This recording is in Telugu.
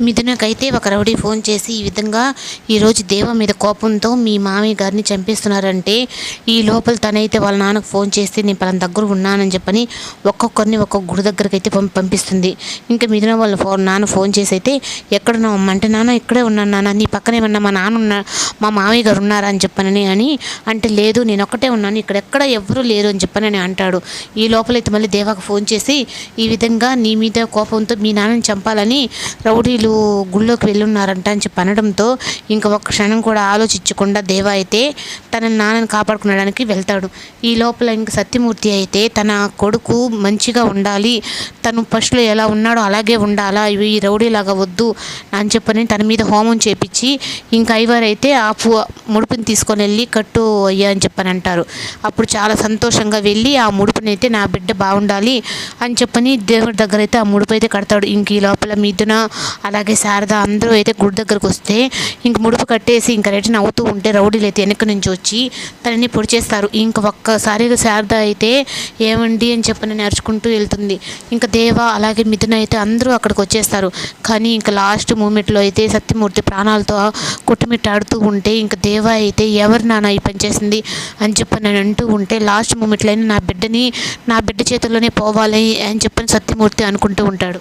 మిథునకైతే ఒక రౌడీ ఫోన్ చేసి ఈ విధంగా ఈరోజు దేవ మీద కోపంతో మీ మామయ్య గారిని చంపేస్తున్నారంటే ఈ లోపల తనైతే వాళ్ళ నాన్నకు ఫోన్ చేస్తే నేను పలాన దగ్గర ఉన్నానని చెప్పని ఒక్కొక్కరిని ఒక్కొక్క గుడి దగ్గరికి అయితే పంపి పంపిస్తుంది. ఇంకా మిథున వాళ్ళ ఫోన్ నాన్న ఫోన్ చేసి అయితే ఎక్కడున్నావు అంటే నాన్న ఇక్కడే ఉన్నాను నాన్న. నీ పక్కనే మా నాన్న ఉన్నా మా మామయ్య గారు ఉన్నారా? అని చెప్పనని అని అంటే లేదు నేను ఒక్కటే ఉన్నాను. ఇక్కడ ఎక్కడ ఎవరూ లేరు అని చెప్పనని అంటాడు. ఈ లోపలైతే మళ్ళీ దేవాకు ఫోన్ చేసి ఈ విధంగా నీ మీద కోపంతో మీ నాన్నని చంపాలని రౌడీలు గుళ్ళోకి వెళ్ళున్నారంట అని చెప్పి అనడంతో ఇంకా ఒక్క క్షణం కూడా ఆలోచించకుండా దేవా అయితే తన నాన్నని కాపాడుకునడానికి వెళ్తాడు. ఈ లోపల ఇంక సత్యమూర్తి అయితే తన కొడుకు మంచిగా ఉండాలి తను ఫస్ట్లో ఎలా ఉన్నాడో అలాగే ఉండాలా ఇవి రౌడీలాగా వద్దు అని చెప్పని తన మీద హోమం చేపించి ఇంకా ఐవర్ అయితే ఆ పు ముడుపుని తీసుకొని వెళ్ళి కట్టు అయ్యా అని చెప్పని అంటారు. అప్పుడు చాలా సంతోషంగా వెళ్ళి ఆ ముడుపుని అయితే నా బిడ్డ బాగుండాలి అని చెప్పని దేవుడి దగ్గర అయితే ఆ ముడుపు అయితే కడతాడు. ఇంక ఈ లోపల మిథున అలాగే శారద అందరూ అయితే గుడి దగ్గరకు వస్తే ఇంక ముడుపు కట్టేసి ఇంకా రెడీ నవ్వుతూ ఉంటే రౌడీలు అయితే వెనక నుంచి వచ్చి తనని పొడి చేస్తారు. ఇంక ఒక్కసారిగా శారద అయితే ఏమండి అని చెప్పని నేర్చుకుంటూ వెళ్తుంది. ఇంకా దేవ అలాగే మిథున అయితే అందరూ అక్కడికి వచ్చేస్తారు. కానీ ఇంకా లాస్ట్ మూమెంట్లో అయితే సత్యమూర్తి ప్రాణాలతో కొట్టుమిట్టాడుతూ ఉంటే ఇంకా దేవ అయితే ఎవరు నాన్న ఈ పని చేసింది అని చెప్పి నేను అంటూ ఉంటే లాస్ట్ మూమెంట్లో అయినా నా బిడ్డని నా బిడ్డ చేతుల్లోనే పోవాలి అని చెప్పని సత్యమూర్తి అనుకుంటూ ఉంటాడు.